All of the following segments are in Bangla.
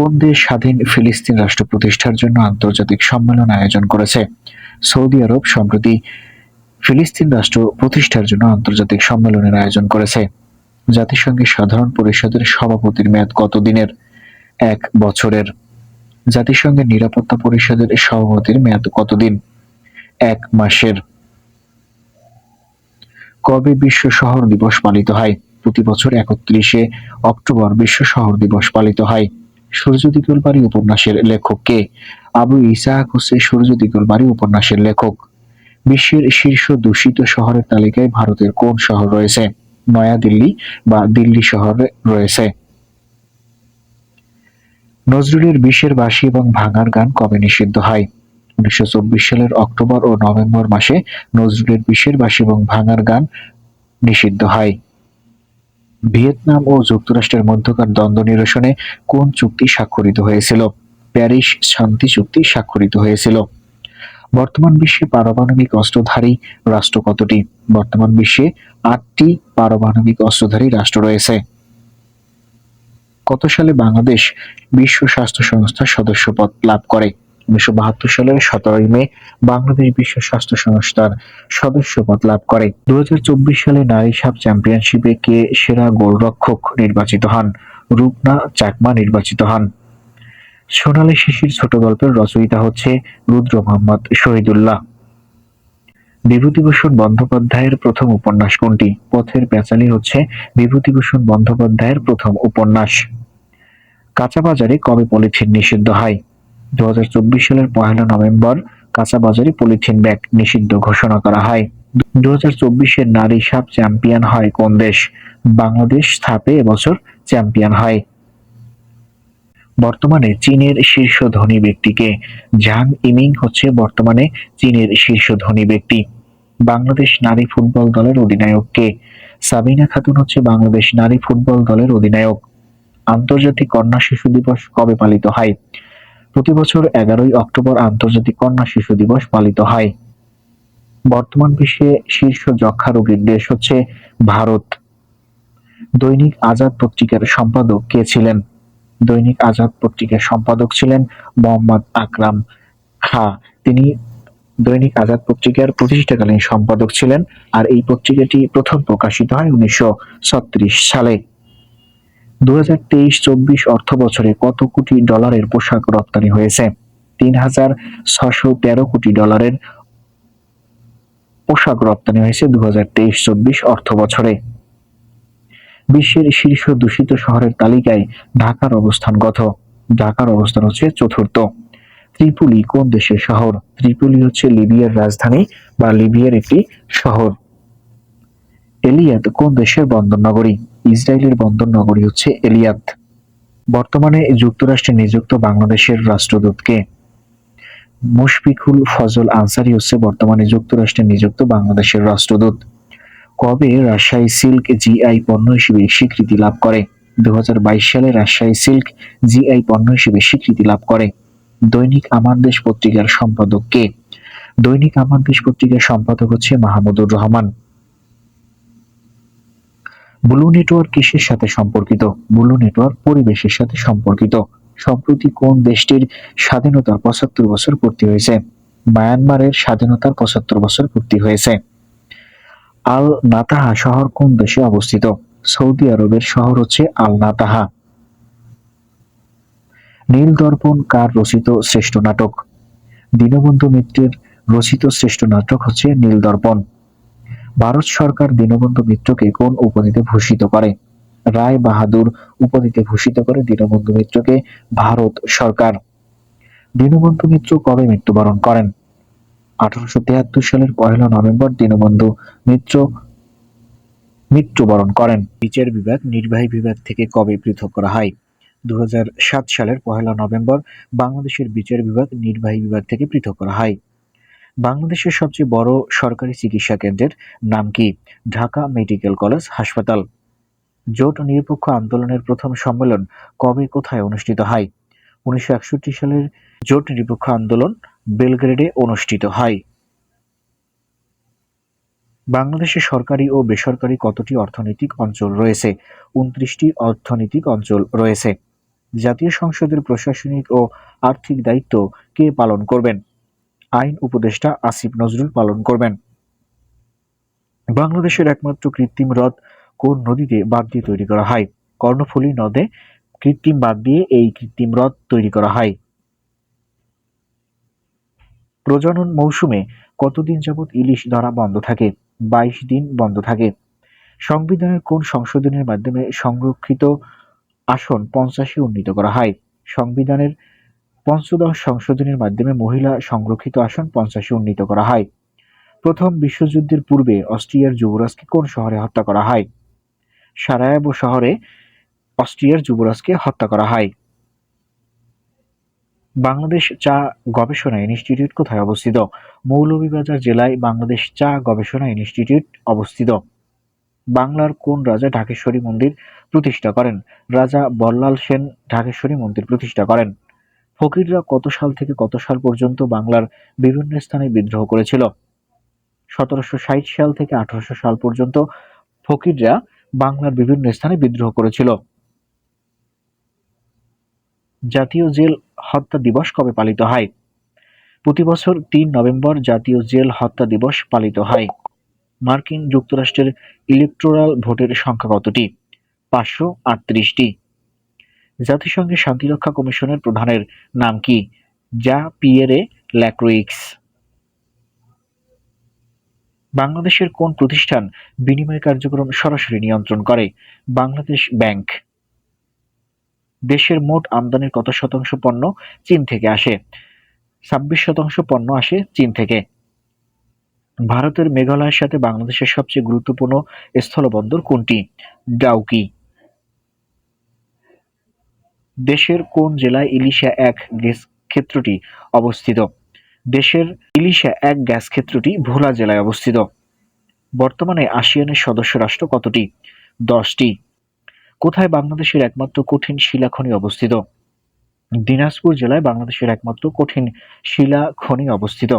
কোন দেশ স্বাধীন ফিলিস্তিন রাষ্ট্র প্রতিষ্ঠার জন্য আন্তর্জাতিক সম্মেলন আয়োজন করেছে? সৌদি আরব সম্প্রতি ফিলিস্তিন রাষ্ট্র প্রতিষ্ঠার জন্য আন্তর্জাতিক সম্মেলনের আয়োজন করেছে। জাতিসংঘের সাধারণ পরিষদের সভাপতির মেয়াদ কতদিনের এক বছরের। জাতিসংঘের নিরাপত্তা পরিষদের সভাপতির মেয়াদ কতদিন এক মাসের। কবে বিশ্ব শহর দিবস পালিত হয়? প্রতি বছর একত্রিশে অক্টোবর বিশ্ব শহর দিবস পালিত হয়। সূর্য দিগলবাড়ি উপন্যাসের লেখক কে? আবু ইসাহাক হোসে সূর্য দিগলবাড়ি উপন্যাসের লেখক। বিশ্বের শীর্ষ দূষিত শহরের তালিকায় ভারতের কোন শহর রয়েছে? নয়াদিল্লি বা দিল্লি শহরে রয়েছে। নজরুলের বিশের বাঁশি এবং ভাঙার গান কবে নিষিদ্ধ হয়? উনিশশো চব্বিশ সালের অক্টোবর ও নভেম্বর মাসে নজরুলের বিশের বাঁশি এবং ভাঙার গান নিষিদ্ধ হয়। ভিয়েতনাম ও যুক্তরাষ্ট্রের মধ্যকার দ্বন্দ্ব নিরসনে কোন চুক্তি স্বাক্ষরিত হয়েছিল? প্যারিস শান্তি চুক্তি স্বাক্ষরিত হয়েছিল। বর্তমান বিশ্বে পারমাণবিক অস্ত্রধারী রাষ্ট্র কতটি? বর্তমান বিশ্বে আটটি পারমাণবিক অস্ত্রধারী রাষ্ট্র রয়েছে। কত সালে বাংলাদেশ বিশ্ব স্বাস্থ্য সংস্থার সদস্যপদ লাভ করে? উনিশশো বাহাত্তর সালের সতেরোই মে বাংলাদেশ বিশ্ব স্বাস্থ্য সংস্থার সদস্যপদ লাভ করে। দু হাজার চব্বিশ সালে নারী সাপ চ্যাম্পিয়নশিপে কে সেরা গোলরক্ষক নির্বাচিত হন? রূপনা চাকমা নির্বাচিত হন। সোনালী শিশির ছোট গল্পের রচয়িতা হচ্ছে রুদ্র মোহাম্মদ শহীদুল্লাহ। বিভূতিভূষণ বন্দ্যোপাধ্যায়ের প্রথম উপন্যাস কোনটি? পথের পেঁচালি হচ্ছে বিভূতিভূষণ বন্দ্যোপাধ্যায়ের প্রথম উপন্যাস। কাঁচা বাজারে কবে পলিথিন নিষিদ্ধ হয়? দু হাজার চব্বিশ সালের পহেলা নভেম্বর কাঁচা বাজারে পলিথিন ব্যাগ নিষিদ্ধ ঘোষণা করা হয়। দু হাজার নারী সাপ চ্যাম্পিয়ন হয় কোন দেশ? বাংলাদেশ স্থাপে এবছর চ্যাম্পিয়ন হয়। বর্তমানে চীনের শীর্ষ ধনী ব্যক্তিকে। ঝাং ইমিং হচ্ছে বর্তমানে চীনের শীর্ষ ধনী ব্যক্তি। বাংলাদেশ নারী ফুটবল দলের অধিনায়ক কে সাবিনা খাতুন হচ্ছে বাংলাদেশ নারী ফুটবল দলের অধিনায়ক। আন্তর্জাতিক কন্যা শিশু দিবস কবে পালিত হয়? প্রতি বছর এগারোই অক্টোবর আন্তর্জাতিক কন্যা শিশু দিবস পালিত হয়। বর্তমান বিশ্বে শীর্ষ যক্ষা রোগীর দেশ হচ্ছে ভারত। দৈনিক আজাদ পত্রিকার সম্পাদক কে ছিলেন? দৈনিক আজাদ পত্রিকার সম্পাদক ছিলেন মোহাম্মদ আকরাম খা। তিনি দৈনিক আজাদ পত্রিকার প্রতিষ্ঠাকালীন সম্পাদক ছিলেন আর এই পত্রিকাটি প্রথম প্রকাশিত হয় উনিশশো ছত্রিশ সালে। দু তেইশ চব্বিশ অর্থ বছরে কত কোটি ডলারের পোশাক রপ্তানি হয়েছে? তিন হাজার ছশো তেরো কোটি ডলারের পোশাক রপ্তানি হয়েছে দু হাজার তেইশ চব্বিশ অর্থ বছরে বিশ্বের শীর্ষ দূষিত শহরের তালিকায় ঢাকার অবস্থান কত ঢাকার অবস্থান হচ্ছে চতুর্থ। ত্রিপুলি কোন দেশের শহর? ত্রিপুলি হচ্ছে লিবিয়ার রাজধানী বা লিবিয়ার একটি শহর। এলিয়াদ কোন দেশের বন্দর নগরী? ইসরায়েলের বন্দর নগরী হচ্ছে এলিয়াদ বর্তমানে যুক্তরাষ্ট্রে নিযুক্ত বাংলাদেশের রাষ্ট্রদূতকে। মুশফিকুল ফজল আনসারি হচ্ছে বর্তমানে যুক্তরাষ্ট্রে নিযুক্ত বাংলাদেশের রাষ্ট্রদূত। কবে রাজশাহী সিল্ক জিআই পণ্য হিসেবে স্বীকৃতি লাভ করে? দু হাজার বাইশ সালে রাজশাহী সিল্ক জিআই পণ্য হিসেবে স্বীকৃতি লাভ করে। দৈনিক আমার দেশ পত্রিকার সম্পাদক কে? দৈনিক আমার দেশ পত্রিকার সম্পাদক হচ্ছে মাহমুদুর রহমান। ব্লু নেটওয়ার্ক কিসের সাথে সম্পর্কিত? ব্লু নেটওয়ার্ক পরিবেশের সাথে সম্পর্কিত। সম্প্রতি কোন দেশটির স্বাধীনতার পঁচাত্তর বছর পূর্তি হয়েছে? মায়ানমারের স্বাধীনতার পঁচাত্তর বছর পূর্তি হয়েছে। আল নাতাহা শহর কোন দেশে অবস্থিত? সৌদি আরবের শহর হচ্ছে আল নাতাহা। নীল দর্পণ কার রচিত শ্রেষ্ঠ নাটক? দীনবন্ধু মিত্রের রচিত শ্রেষ্ঠ নাটক হচ্ছে নীল দর্পণ। ভারত সরকার দীনবন্ধু মিত্রকে কোন উপাধিতে ভূষিত করে? রায় বাহাদুর উপাধিতে ভূষিত করে দীনবন্ধু মিত্রকে ভারত সরকার। দীনবন্ধু মিত্র কবে মৃত্যুবরণ করেন? আঠারোশো তেহাত্তর সালের পহেলা নভেম্বর দীনবন্ধু মিত্র মৃত্যুবরণ করেন। বিচার বিভাগ, নির্বাহী বিভাগ থেকে কবে পৃথক করা হয়? দু হাজার সাত সালের পহেলা নভেম্বর বাংলাদেশের বিচার বিভাগ, নির্বাহী বিভাগ থেকে পৃথক করা হয়। বাংলাদেশের সবচেয়ে বড় সরকারি চিকিৎসা কেন্দ্রের নাম কি? ঢাকা মেডিকেল কলেজ হাসপাতাল। জোট নিরপেক্ষ আন্দোলনের প্রথম সম্মেলন কবে কোথায় অনুষ্ঠিত হয়? উনিশশো একষট্টি সালের জোট নিরপেক্ষ আন্দোলন বেলগ্রেডে অনুষ্ঠিত হয়। বাংলাদেশে সরকারি ও বেসরকারি কতটি অর্থনৈতিক অঞ্চল রয়েছে? উনত্রিশটি অর্থনৈতিক অঞ্চল রয়েছে। জাতীয় সংসদের প্রশাসনিক ও আর্থিক দায়িত্ব কে পালন করবেন? আইন উপদেষ্টা আসিফ নজরুল পালন করবেন। বাংলাদেশের একমাত্র কৃত্রিম হ্রদ কোন নদীতে বাদ দিয়ে তৈরি করা হয়? কর্ণফুলী নদে কৃত্রিম বাঁধ দিয়ে এই কৃত্রিম হ্রদ তৈরি করা হয়। প্রজনন মৌসুমে কতদিন যাবৎ ইলিশ ধরা বন্ধ থাকে? বাইশ দিন বন্ধ থাকে। সংবিধানের কোন সংশোধনের মাধ্যমে সংরক্ষিত আসন পঞ্চাশে উন্নীত করা হয়? সংবিধানের পঞ্চদশ সংশোধনের মাধ্যমে মহিলা সংরক্ষিত আসন পঞ্চাশে উন্নীত করা হয়। প্রথম বিশ্বযুদ্ধের পূর্বে অস্ট্রিয়ার যুবরাজকে কোন শহরে হত্যা করা হয়? সারায়াবো শহরে অস্ট্রিয়ার যুবরাজকে হত্যা করা হয়। বাংলাদেশ চা গবেষণা ইনস্টিটিউট কোথায় অবস্থিত? মৌলভীবাজার জেলায় বাংলাদেশ চা গবেষণা ইনস্টিটিউট অবস্থিত। বাংলার কোন রাজা ঢাকেশ্বরী মন্দির প্রতিষ্ঠা করেন? রাজা বল্লাল সেন ঢাকেশ্বরী মন্দির প্রতিষ্ঠা করেন। ফকিররা কত সাল থেকে কত সাল পর্যন্ত বাংলার বিভিন্ন স্থানে বিদ্রোহ করেছিল? সতেরোশো ষাট সাল থেকে আঠারোশো সাল পর্যন্ত ফকিররা বাংলার বিভিন্ন স্থানে বিদ্রোহ করেছিল। জাতীয় জেল হত্যা দিবস কবে পালিত হয়? প্রতি বছর তিন নভেম্বর জাতীয় জেল হত্যা দিবস পালিত হয়। মার্কিন যুক্তরাষ্ট্রের ইলেকটোরাল ভোটের সংখ্যা কতটি? পাঁচশো আটত্রিশটি। জাতিসংঘের শান্তিরক্ষা কমিশনের প্রধানের নাম কি? যা পিয়েরে ল্যাক্রোইক্স। বাংলাদেশের কোন প্রতিষ্ঠান বিনিময় কার্যক্রম সরাসরি নিয়ন্ত্রণ করে? বাংলাদেশ ব্যাংক। দেশের মোট আমদানির কত শতাংশ পণ্য চীন থেকে আসে? ছাব্বিশ শতাংশ পণ্য আসে চীন থেকে। ভারতের মেঘালয়ের সাথে বাংলাদেশের সবচেয়ে গুরুত্বপূর্ণ স্থলবন্দর কোনটি? ডাউকি। দেশের কোন জেলায় ইলিশা এক গ্যাস ক্ষেত্রটি অবস্থিত? দেশের ইলিশা এক গ্যাস ক্ষেত্রটি ভোলা জেলায় অবস্থিত। বর্তমানে আসিয়ানের সদস্য রাষ্ট্র কতটি? দশটি। কোথায় বাংলাদেশের একমাত্র কঠিন শিলা খনি অবস্থিত? দিনাজপুর জেলায় বাংলাদেশের একমাত্র কঠিন শিলা খনি অবস্থিত।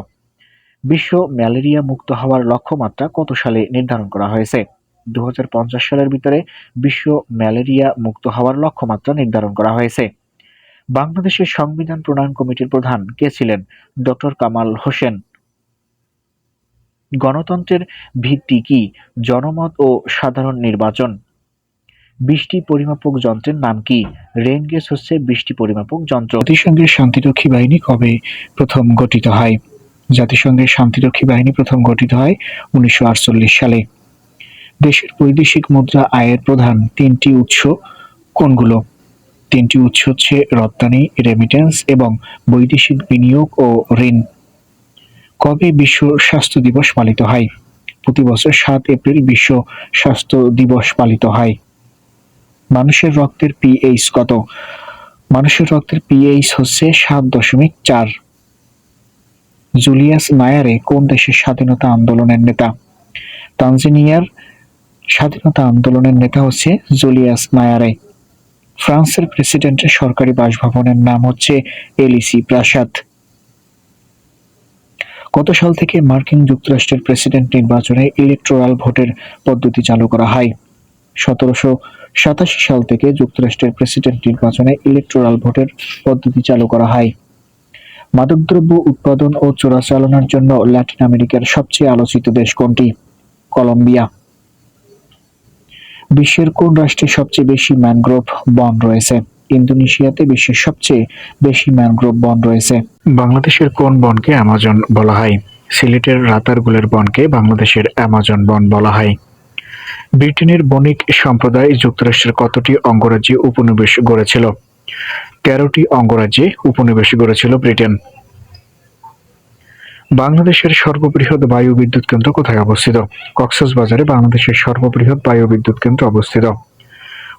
বিশ্ব ম্যালেরিয়া মুক্ত হওয়ার লক্ষ্যমাত্রা কত সালে নির্ধারণ করা হয়েছে? দু হাজার পঞ্চাশ সালের ভিতরে বিশ্ব ম্যালেরিয়া মুক্ত হওয়ার লক্ষ্যমাত্রা নির্ধারণ করা হয়েছে। বাংলাদেশের সংবিধান প্রণয়ন কমিটির প্রধান কে ছিলেন? ডক্টর কামাল হোসেন। গণতন্ত্রের ভিত্তি কি? জনমত ও সাধারণ নির্বাচন। বৃষ্টি পরিমাপক যন্ত্রের নাম কি? রেন হচ্ছে বৃষ্টি পরিমাপক যন্ত্র। জাতিসংঘের শান্তিরক্ষী বাহিনী কবে প্রথম গঠিত হয়? জাতিসংঘের শান্তিরক্ষী বাহিনী প্রথম গঠিত হয় উনিশশো আটচল্লিশ সালে। দেশের বৈদেশিক মুদ্রা আয়ের প্রধান তিনটি উৎস কোনগুলো? তিনটি উৎস হচ্ছে রপ্তানি রেমিটেন্স এবং বৈদেশিক বিনিয়োগ ও ঋণ। কবে বিশ্ব স্বাস্থ্য দিবস পালিত হয়? প্রতি বছর সাত এপ্রিল বিশ্ব স্বাস্থ্য দিবস পালিত হয়। মানুষের রক্তের পিএইচ কত? মানুষের রক্তের পিএইচ হচ্ছে সাত দশমিক চার। জুলিয়াস মায়ারে কোন দেশের স্বাধীনতা আন্দোলনের নেতা? তানজানিয়ার স্বাধীনতা আন্দোলনের নেতা হচ্ছে জুলিয়াস মায়ারে। ফ্রান্সের প্রেসিডেন্টের সরকারি বাসভবনের নাম হচ্ছে এলিসি প্রাসাদ। কত সাল থেকে মার্কিন যুক্তরাষ্ট্রের প্রেসিডেন্ট নির্বাচনে ইলেকট্রাল ভোটের পদ্ধতি চালু করা হয়। সতেরোশো সাতাশি সাল থেকে যুক্তরাষ্ট্রের প্রেসিডেন্ট নির্বাচনে ইলেকট্রাল ভোটের পদ্ধতি চালু করা হয়। মাদকদ্রব্য উৎপাদন ও চোরাচালানোর জন্য ল্যাটিন আমেরিকার সবচেয়ে আলোচিত দেশ কোনটি? কলম্বিয়া। বিশ্বের কোন রাষ্ট্রে সবচেয়ে বেশি ম্যানগ্রোভ বন রয়েছে? ইন্দোনেশিয়াতে বিশ্বের সবচেয়ে বেশি ম্যানগ্রোভ বন রয়েছে। বাংলাদেশের কোন বনকে অ্যামাজন বলা হয়? সিলেটের রাতারগুলের বনকে বাংলাদেশের অ্যামাজন বন বলা হয়। ব্রিটেনের বণিক সম্প্রদায় যুক্তরাষ্ট্রের কতটি অঙ্গরাজ্যে উপনিবেশ গড়েছিল? তেরোটি অঙ্গরাজ্যে উপনিবেশ গড়েছিল ব্রিটেন। বাংলাদেশের সর্ববৃহৎ বায়ু বিদ্যুৎ কেন্দ্র কোথায় অবস্থিত? কক্সবাজারে বাংলাদেশের সর্ববৃহৎ বায়ু বিদ্যুৎ কেন্দ্র অবস্থিত।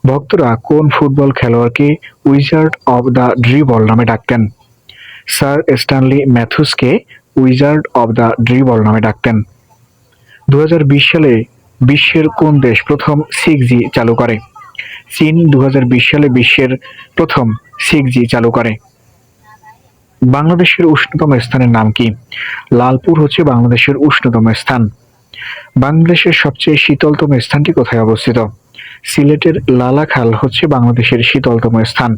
ভক্তরা কোন ফুটবল খেলোয়াড়কে উইজার্ড অব দ্য ড্রিবল নামে ডাকতেন? স্যার স্ট্যানলি ম্যাথুসকে উইজার্ড অব দ্য ড্রিবল নামে ডাকতেন। দু হাজার বিশ সালে বিশ্বের কোন দেশ প্রথম সিক্স চালু করে? চীন দু হাজার বিশ সালে বিশ্বের প্রথম সিক্স চালু করে। বাংলাদেশের উষ্ণতম স্থানের নাম কি? লালপুর হচ্ছে বাংলাদেশের উষ্ণতম স্থান। বাংলাদেশের সবচেয়ে শীতলতম স্থানটি কোথায় অবস্থিত? সিলেটের লালাখাল হচ্ছে বাংলাদেশের শীতলতম স্থান।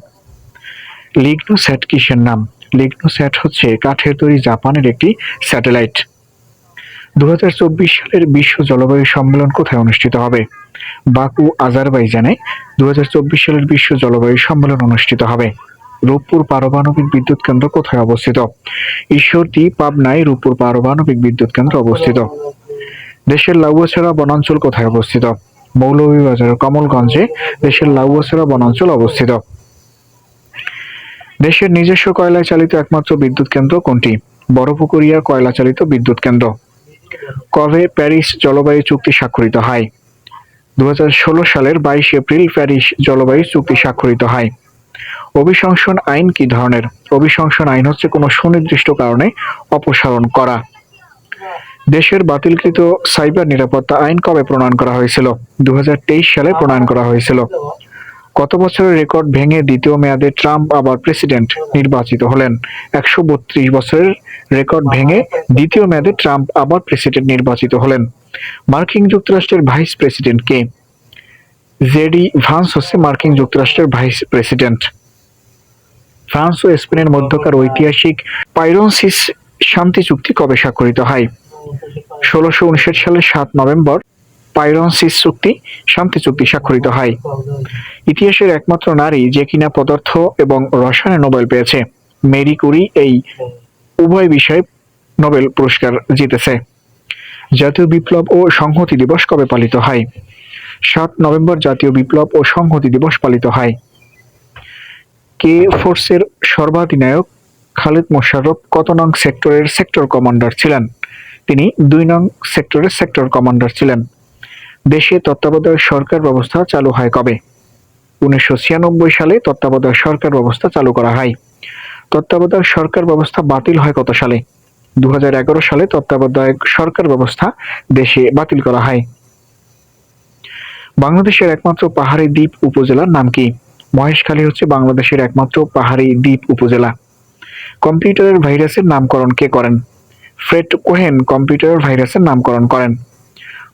লিগনোস্যাট কিসের নাম? লিগনোস্যাট হচ্ছে কাঠের তৈরি জাপানের একটি স্যাটেলাইট। দু হাজার চব্বিশ সালের বিশ্ব জলবায়ু সম্মেলন কোথায় অনুষ্ঠিত হবে? বাকু, আজারবাইজানে দু হাজার চব্বিশ সালের বিশ্ব জলবায়ু সম্মেলন অনুষ্ঠিত হবে। রূপপুর পারমাণবিক বিদ্যুৎ কেন্দ্র কোথায় অবস্থিত? ঈশ্বরদী পাবনায় রূপপুর পারমাণবিক বিদ্যুৎ কেন্দ্র অবস্থিত। দেশের লাউয়াছড়া বনাঞ্চল কোথায় অবস্থিত? মৌলভীবাজারের কমলগঞ্জে দেশের লাউয়াছড়া বনাঞ্চল অবস্থিত। দেশের নিজস্ব কয়লায় চালিত একমাত্র বিদ্যুৎ কেন্দ্র কোনটি? বড়পুকুরিয়া কয়লা চালিত বিদ্যুৎ কেন্দ্র। কবে প্যারিস জলবায়ু চুক্তি স্বাক্ষরিত হয়? দু হাজার ষোলো সালের বাইশ এপ্রিল প্যারিস জলবায়ু চুক্তি স্বাক্ষরিত হয়। অভিশংসন আইন কি ধরনের? অভিশংসন আইন হচ্ছে কোনো সুনির্দিষ্ট কারণে অপসারণ করা। দেশের বাতিলকৃত সাইবার নিরাপত্তা আইন কবে প্রণয়ন করা হয়েছিল? দুহাজার তেইশ সালে প্রণয়ন করা হয়েছিল। কত বছরের রেকর্ড ভেঙে দ্বিতীয় মেয়াদে ট্রাম্প আবার প্রেসিডেন্ট নির্বাচিত হলেন? একশো বত্রিশ বছরের রেকর্ড ভেঙে দ্বিতীয় মেয়াদে ট্রাম্প আবার প্রেসিডেন্ট নির্বাচিত হলেন। মার্কিন যুক্তরাষ্ট্রের ভাইস প্রেসিডেন্ট কে? জেডি ভান্স হচ্ছে মার্কিন যুক্তরাষ্ট্রের ভাইস প্রেসিডেন্ট। ফ্রান্স ও স্পেনের মধ্যকার ঐতিহাসিক পাইরনসিস শান্তি চুক্তি কবে স্বাক্ষরিত হয়? ষোলোশো উনষাট সালের সাত নভেম্বর পাইরনসিস চুক্তি শান্তি চুক্তি স্বাক্ষরিত হয়। ইতিহাসের একমাত্র নারী যে কিনা পদার্থ এবং রসায়নে নোবেল পেয়েছে। মেরি কুরি এই উভয় বিষয়ে নোবেল পুরস্কার জিতেছে। জাতীয় বিপ্লব ও সংহতি দিবস কবে পালিত হয়? সাত নভেম্বর জাতীয় বিপ্লব ও সংহতি দিবস পালিত হয়। কে ফোর্সের সর্বাধিনায়ক খালিদ মোশাররফ কত নং সেক্টরের সেক্টর কমান্ডার ছিলেন? তিনি দুই নং সেক্টরের সেক্টর কমান্ডার ছিলেন। দেশে তত্ত্বাবধায়ক সরকার ব্যবস্থা চালু হয় কবে? উনিশশো ছিয়ানব্বই সালে তত্ত্বাবধায়ক সরকার ব্যবস্থা চালু করা হয়। তত্ত্বাবধায়ক সরকার ব্যবস্থা বাতিল হয় কত সালে? দু হাজার এগারো সালে তত্ত্বাবধায়ক সরকার ব্যবস্থা দেশে বাতিল করা হয়। বাংলাদেশের একমাত্র পাহাড়ি দ্বীপ উপজেলার নাম কি? মহেশখালী হচ্ছে বাংলাদেশের একমাত্র পাহাড়ি দ্বীপ উপজেলা। কম্পিউটারের ভাইরাসের নামকরণ কে করেন? ফ্রেড কোহেন কম্পিউটারের ভাইরাসের নামকরণ করেন।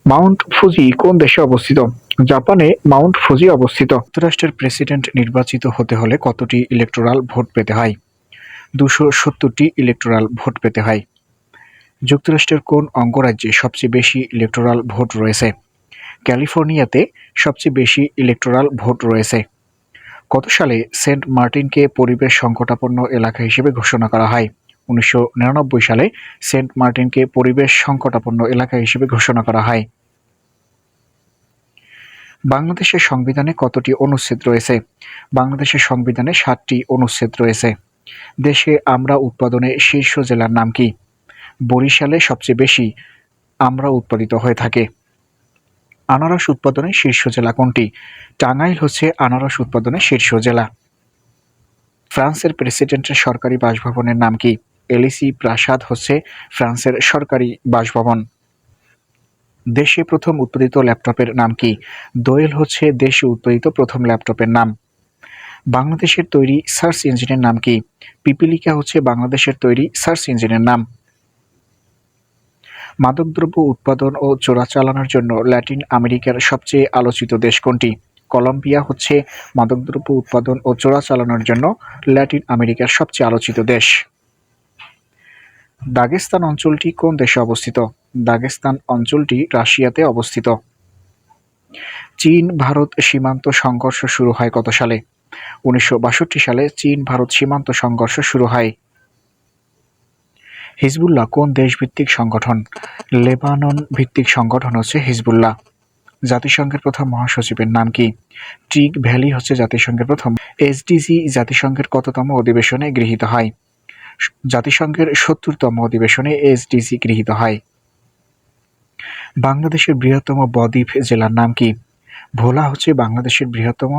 মাউন্ট ফুজি কোন দেশে অবস্থিত? জাপানে মাউন্ট ফুজি অবস্থিত। যুক্তরাষ্ট্রের প্রেসিডেন্ট নির্বাচিত হতে হলে কতটি ইলেকটোরাল ভোট পেতে হয়? দুশো সত্তরটি ইলেকটোরাল ভোট পেতে হয়। যুক্তরাষ্ট্রের কোন অঙ্গরাজ্যে সবচেয়ে বেশি ইলেকটোরাল ভোট রয়েছে? ক্যালিফোর্নিয়াতে সবচেয়ে বেশি ইলেকটোরাল ভোট রয়েছে। কত সালে সেন্ট মার্টিনকে পরিবেশ সংকটাপন্ন এলাকা হিসেবে ঘোষণা করা হয়। উনিশশো নিরানব্বই সালে সেন্ট মার্টিনকে পরিবেশ সংকটাপন্ন এলাকা হিসেবে ঘোষণা করা হয়। বাংলাদেশের সংবিধানে কতটি অনুচ্ছেদ রয়েছে? বাংলাদেশের সংবিধানে সাতটি অনুচ্ছেদ রয়েছে। দেশে আমরা উৎপাদনে শীর্ষ জেলার নাম কি? বরিশালে সবচেয়ে বেশি আমরা উৎপাদিত হয়ে থাকে। আনারস উৎপাদনের শীর্ষ জেলা কোনটি? টাঙ্গাইল হচ্ছে আনারস উৎপাদনের শীর্ষ জেলা। ফ্রান্সের প্রেসিডেন্টের সরকারি বাসভবনের নাম কি? এলিসি প্রাসাদ হচ্ছে ফ্রান্সের সরকারি বাসভবন। দেশে প্রথম উৎপাদিত ল্যাপটপের নাম কি? দোয়েল হচ্ছে দেশে উৎপাদিত প্রথম ল্যাপটপের নাম। বাংলাদেশের তৈরি সার্চ ইঞ্জিনের নাম কি? পিপিলিকা হচ্ছে বাংলাদেশের তৈরি সার্চ ইঞ্জিনের নাম। মাদকদ্রব্য উৎপাদন ও চোরাচালানোর জন্য ল্যাটিন আমেরিকার সবচেয়ে আলোচিত দেশ কোনটি? কলম্বিয়া হচ্ছে মাদকদ্রব্য উৎপাদন ও চোরাচালানোর জন্য ল্যাটিন আমেরিকার সবচেয়ে আলোচিত দেশ। দাগেস্তান অঞ্চলটি কোন দেশে অবস্থিত? দাগেস্তান অঞ্চলটি রাশিয়াতে অবস্থিত। চীন, ভারত সীমান্ত সংঘর্ষ শুরু হয় কত সালে? উনিশশো বাষট্টি সালে চীন ভারত সীমান্ত সংঘর্ষ শুরু হয়। হিজবুল্লাহ কোন দেশভিত্তিক সংগঠন? লেবানন ভিত্তিক সংগঠন হচ্ছে হিজবুল্লাহ। জাতিসংঘের প্রথম মহাসচিবের নাম কি? ট্রিক ভ্যালি হচ্ছে জাতিসংঘের প্রথম এসডিজি জাতিসংঘের কততম অধিবেশনে গৃহীত হয়। জাতিসংঘের সত্তরতম অধিবেশনে এসডিজি গৃহীত হয়। বাংলাদেশের বৃহত্তম বদ্বীপ জেলার নাম কি? ভোলা হচ্ছে বাংলাদেশের বৃহত্তম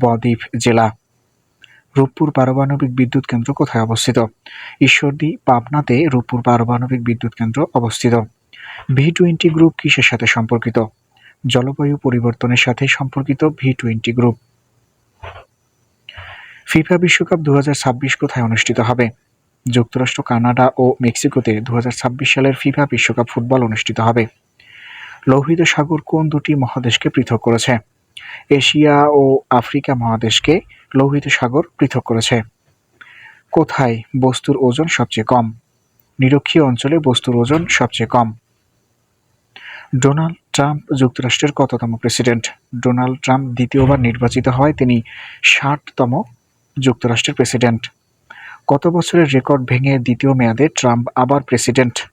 বদ্বীপ জেলা। রূপপুর পারমাণবিক বিদ্যুৎ কেন্দ্র কোথায় অবস্থিত? ঈশ্বরদী, পাবনাতে রূপপুর পারমাণবিক বিদ্যুৎ কেন্দ্র অবস্থিত। ভি টোয়েন্টি গ্রুপ কিসের সাথে সম্পর্কিত? জলবায়ু পরিবর্তনের সাথে সম্পর্কিত ভি টোয়েন্টি গ্রুপ। ফিফা বিশ্বকাপ দু হাজার ছাব্বিশ কোথায় অনুষ্ঠিত হবে? যুক্তরাষ্ট্র, কানাডা ও মেক্সিকোতে দু হাজার ছাব্বিশ সালের ফিফা বিশ্বকাপ ফুটবল অনুষ্ঠিত হবে। লোহিত সাগর কোন দুটি মহাদেশকে পৃথক করেছে? এশিয়া ও আফ্রিকা মহাদেশকে লোহিত সাগর পৃথক করেছে। কোথায় বস্তুর ওজন সবচেয়ে কম? নিরক্ষীয় অঞ্চলে বস্তুর ওজন সবচেয়ে কম। ডোনাল্ড ট্রাম্প যুক্তরাষ্ট্রের কততম প্রেসিডেন্ট? ডোনাল্ড ট্রাম্প দ্বিতীয়বার নির্বাচিত হয় তিনি ষাটতম যুক্তরাষ্ট্রের প্রেসিডেন্ট। কত বছরের রেকর্ড ভেঙে দ্বিতীয় মেয়াদে ট্রাম্প আবার প্রেসিডেন্ট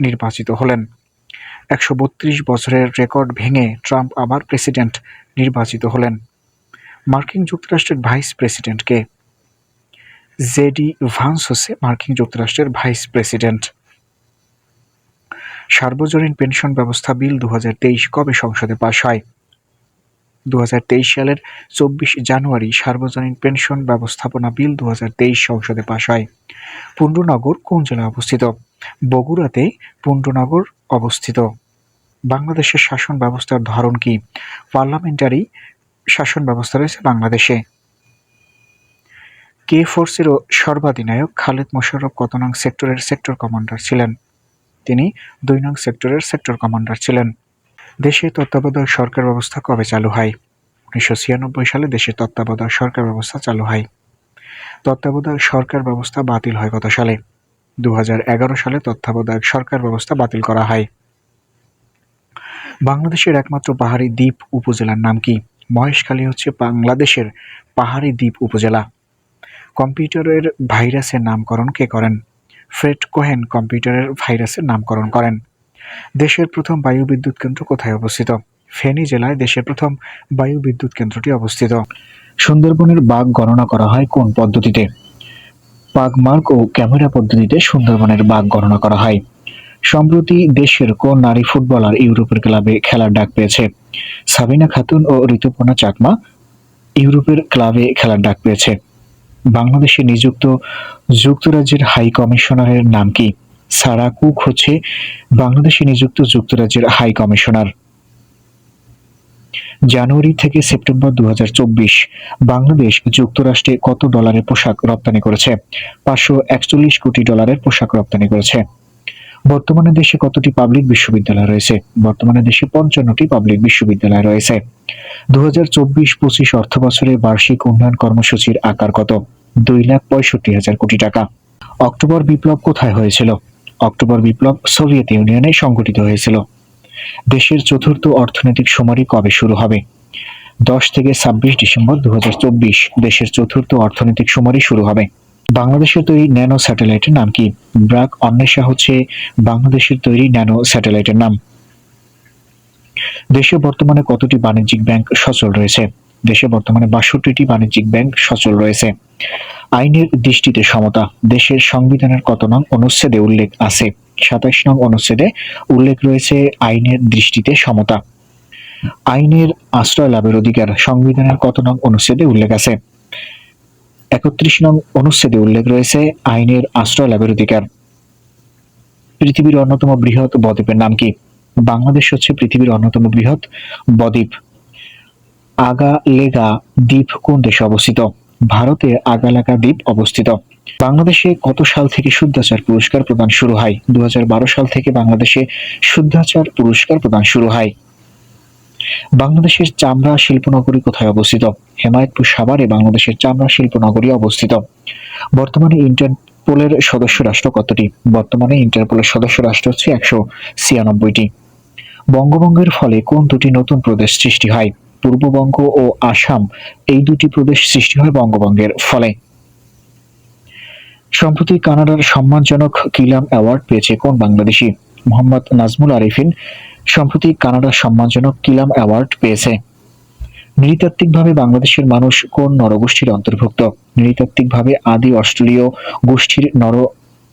নির্বাচিত হলেন? একশো বত্রিশ বছরের রেকর্ড ভেঙে ট্রাম্প আবার প্রেসিডেন্ট নির্বাচিত হলেন। মার্কিন যুক্তরাষ্ট্রের ভাইস প্রেসিডেন্টকে জেডি ভান্স হচ্ছে মার্কিন যুক্তরাষ্ট্রের ভাইস প্রেসিডেন্ট। সার্বজনীন পেনশন ব্যবস্থা বিল দু কবে সংসদে পাশ হয়? দুহাজার তেইশ সালের চব্বিশ জানুয়ারি সার্বজনীন পেনশন ব্যবস্থাপনা বিল দু হাজার তেইশ সংসদে পাশ হয়। পুণ্ডনগর কোন জেলায় অবস্থিত? বগুড়াতে পুণ্ডনগর অবস্থিত। বাংলাদেশের শাসন ব্যবস্থার ধরন কি? পার্লামেন্টারি শাসন ব্যবস্থা রয়েছে বাংলাদেশে। কে ফোর্সেরও সর্বাধিনায়ক খালেদ মোশাররফ কত নং সেক্টরের সেক্টর কমান্ডার ছিলেন? তিনি দুই নং সেক্টরের সেক্টর কমান্ডার ছিলেন। দেশে তত্ত্বাবধায়ক সরকার ব্যবস্থা কবে চালু হয়? উনিশশো ছিয়ানব্বই সালে দেশে তত্ত্বাবধায়ক সরকার ব্যবস্থা চালু হয়। তত্ত্বাবধায়ক সরকার ব্যবস্থা বাতিল হয় কত সালে? দু হাজার এগারো সালে তত্ত্বাবধায়ক সরকার ব্যবস্থা বাতিল করা হয়। বাংলাদেশের একমাত্র পাহাড়ি দ্বীপ উপজেলার নাম কি? মহেশখালী হচ্ছে বাংলাদেশের পাহাড়ি দ্বীপ উপজেলা। কম্পিউটারের ভাইরাসের নামকরণ কে করেন? ফ্রেড কোহেন কম্পিউটারের ভাইরাসের নামকরণ করেন। দেশের প্রথম বায়ু বিদ্যুৎ কেন্দ্র কোথায় অবস্থিত? ফেনী জেলায় দেশের প্রথম বায়ু বিদ্যুৎ কেন্দ্রটি অবস্থিত। সুন্দরবনের বাঘ গণনা করা হয় কোন পদ্ধতিতে? পাগমার্ক ও ক্যামেরা পদ্ধতিতে সুন্দরবনের বাঘ গণনা করা হয়। সম্প্রতি দেশের কোন নারী ফুটবলার ইউরোপের ক্লাবে খেলার ডাক পেয়েছে? সাবিনা খাতুন ও ঋতুপর্ণা চাকমা ইউরোপের ক্লাবে খেলার ডাক পেয়েছে। বাংলাদেশে নিযুক্ত যুক্তরাজ্যের হাই কমিশনারের নাম কি? সারা কুক হচ্ছে বাংলাদেশে নিযুক্ত যুক্তরাজ্যের হাই কমিশনার। জানুয়ারি থেকে সেপ্টেম্বর দু হাজার চব্বিশ বাংলাদেশ যুক্তরাষ্ট্রে কত ডলারের পোশাক রপ্তানি করেছে? পাঁচশো একচল্লিশ কোটি ডলারের পোশাক রপ্তানি করেছে। বর্তমানে দেশে কতটি পাবলিক বিশ্ববিদ্যালয় রয়েছে? বর্তমানে দেশে পঞ্চান্নটি পাবলিক বিশ্ববিদ্যালয় রয়েছে। দু হাজার চব্বিশ পঁচিশ অর্থ বছরে বার্ষিক উন্নয়ন কর্মসূচির আকার কত? দুই লাখ পঁয়ষট্টি হাজার কোটি টাকা। অক্টোবর বিপ্লব কোথায় হয়েছিল? অক্টোবর বিপ্লব সোভিয়েত ইউনিয়নে সংগঠিত হয়েছিল। দেশের চতুর্থ অর্থনৈতিক সুমারি কবে শুরু হবে? দশ থেকে ছাব্বিশ ডিসেম্বর দু হাজার চব্বিশ, দেশের চতুর্থ অর্থনৈতিক সুমারি শুরু হবে। বাংলাদেশের তৈরি ন্যানো স্যাটেলাইটের নাম কি? ব্রাক অন্বেষা হচ্ছে বাংলাদেশের তৈরি ন্যানো স্যাটেলাইটের নাম। দেশে বর্তমানে কতটি বাণিজ্যিক ব্যাংক সচল রয়েছে? দেশে বর্তমানে বাষট্টিটি বাণিজ্যিক ব্যাংক সচল রয়েছে। আইনের দৃষ্টিতে সমতা, দেশের সংবিধানের কত নং অনুচ্ছেদে উল্লেখ আছে? সাতাশ নং অনুচ্ছেদে উল্লেখ রয়েছে আইনের দৃষ্টিতে সমতা। আইনের আশ্রয় লাভের অধিকার, সংবিধানের কত নং অনুচ্ছেদে উল্লেখ আছে? একত্রিশ নং অনুচ্ছেদে উল্লেখ রয়েছে আইনের আশ্রয় লাভের অধিকার। পৃথিবীর অন্যতম বৃহৎ বদ্বীপের নাম কি? বাংলাদেশ হচ্ছে পৃথিবীর অন্যতম বৃহৎ বদ্বীপ। আগা লেগা দ্বীপ কোন দেশে অবস্থিত? ভারতে আগালাগা দ্বীপ অবস্থিত। বাংলাদেশে কত সাল থেকে শুদ্ধাচার পুরস্কার প্রদান শুরু হয়? দু হাজার বারো সাল থেকে বাংলাদেশে শুদ্ধাচার পুরস্কার প্রদান শুরু হয়। বাংলাদেশের চামড়া শিল্পনগরী কোথায় অবস্থিত? হেমায়তপুর সাভারে বাংলাদেশের চামড়া শিল্পনগরী অবস্থিত। বর্তমানে ইন্টারপোলের সদস্য রাষ্ট্র কতটি? বর্তমানে ইন্টারপোলের সদস্য রাষ্ট্র হচ্ছে একশো ছিয়ানব্বইটি। বঙ্গভঙ্গের ফলে কোন দুটি নতুন প্রদেশ সৃষ্টি হয়? পূর্ববঙ্গ ও আসাম, এই দুটি প্রদেশ সৃষ্টি হয় বঙ্গভঙ্গের ফলে। সম্প্রতি কানাডার সম্মানজনক কিলাম অ্যাওয়ার্ড পেয়েছে কোন বাংলাদেশি? মোহাম্মদ নাজমুল আরিফিন, সম্প্রতি কানাডার সম্মানজনক কিলাম অ্যাওয়ার্ড পেয়েছে। নৃতাত্ত্বিকভাবে বাংলাদেশের মানুষ কোন নরগোষ্ঠীর অন্তর্ভুক্ত? নৃতাত্ত্বিকভাবে আদি অস্ট্রেলীয় গোষ্ঠীর নর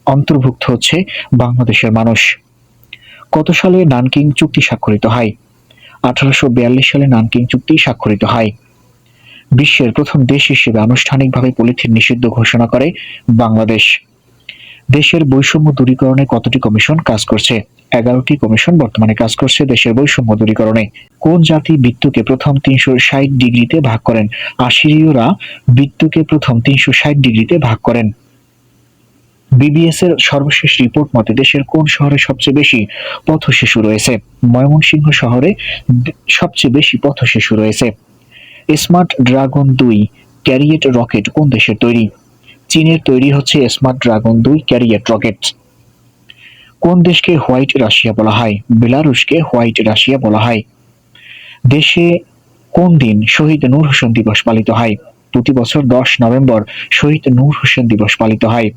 অন্তর্ভুক্ত হচ্ছে বাংলাদেশের মানুষ। কত সালে নানকিং চুক্তি স্বাক্ষরিত হয়? আঠারোশো বিয়াল্লিশ সালে নানকিং চুক্তি স্বাক্ষরিত হয়। বিশ্বের প্রথম দেশ হিসেবে আনুষ্ঠানিকভাবে পলিথিন নিষিদ্ধ ঘোষণা করে বাংলাদেশ। দেশের বৈষম্য দূরীকরণে কতটি কমিশন কাজ করছে? এগারোটি কমিশন বর্তমানে কাজ করছে দেশের বৈষম্য দূরীকরণে। কোন জাতি বৃত্তকে প্রথম তিনশো ষাট ডিগ্রিতে ভাগ করেন? আশিরীয়রা বৃত্তকে প্রথম তিনশো ষাট ডিগ্রিতে ভাগ করেন। বিবিএস এর সর্বশেষ রিপোর্ট মতে দেশের কোন শহরে সবচেয়ে বেশি পথ শিশু রয়েছে? ময়মনসিংহ শহরে সবচেয়ে বেশি পথ শিশু রয়েছে। স্মার্ট ড্রাগন দুই, ক্যারিয়েট রকেট কোন দেশের তৈরি? চীনের তৈরি হচ্ছে স্মার্ট ড্রাগন দুই ক্যারিয়ার রকেট। কোন দেশকে হোয়াইট রাশিয়া বলা হয়? বেলারুশকে হোয়াইট রাশিয়া বলা হয়। দেশে কোন দিন শহীদ নূর হোসেন দিবস পালিত হয়? প্রতি বছর দশ নভেম্বর শহীদ নূর হোসেন দিবস পালিত হয়।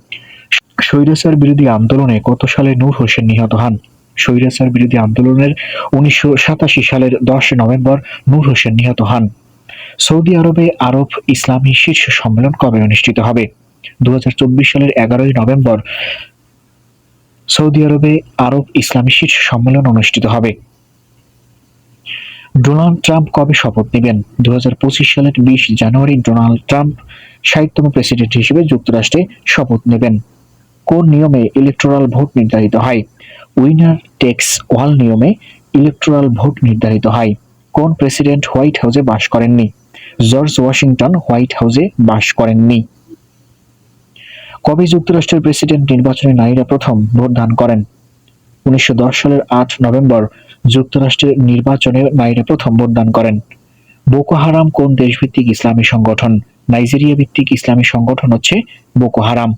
স্বৈরাচার বিরোধী আন্দোলনে কত সালে নূর হোসেন নিহত হন? স্বৈরাচার বিরোধী আন্দোলনের উনিশশো সাতাশি সালের দশ নভেম্বর নূর হোসেন নিহত হন। সৌদি আরবে আরব ইসলামী শীর্ষ সম্মেলন কবে অনুষ্ঠিত হবে? দু হাজার চব্বিশ সালের এগারোই নভেম্বর সৌদি আরবে আরব ইসলামী শীর্ষ সম্মেলন অনুষ্ঠিত হবে। ডোনাল্ড ট্রাম্প কবে শপথ নেবেন? দু হাজার পঁচিশ সালের বিশ জানুয়ারি ডোনাল্ড ট্রাম্প ষাটতম প্রেসিডেন্ট হিসেবে যুক্তরাষ্ট্রে শপথ নেবেন। কোন নিয়মে ইলেকট্রাল ভোট নির্ধারিত হয়? উইনার টেক্স ওয়াল নিয়মে ইলেকট্রাল ভোট নির্ধারিত হয়। কোন প্রেসিডেন্ট হোয়াইট হাউসে বাস করেননি? জর্জ ওয়াশিংটন হোয়াইট হাউসে বাস করেননি। কবে যুক্তরাষ্ট্রের প্রেসিডেন্ট নির্বাচনে নারীরা প্রথম ভোট দান করেন? উনিশশো দশ সালের আট নভেম্বর যুক্তরাষ্ট্রের নির্বাচনে নারীরা প্রথম ভোট দান করেন। বোকো হারাম কোন দেশভিত্তিক ইসলামী সংগঠন? নাইজেরিয়া ভিত্তিক ইসলামী সংগঠন হচ্ছে বোকো হারাম।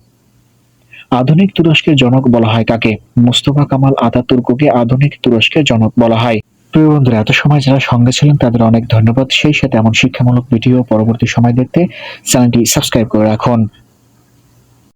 আধুনিক তুরস্কের জনক বলা হয় কাকে? মুস্তফা কামাল আতাতুর্ককে আধুনিক তুরস্কের জনক বলা হয়। প্রিয় বন্ধুরা, এত সময় যারা সঙ্গে ছিলেন, তাদের অনেক ধন্যবাদ। সেই সাথে এমন শিক্ষামূলক ভিডিও পরবর্তী সময় দেখতে চ্যানেলটি সাবস্ক্রাইব করে রাখুন।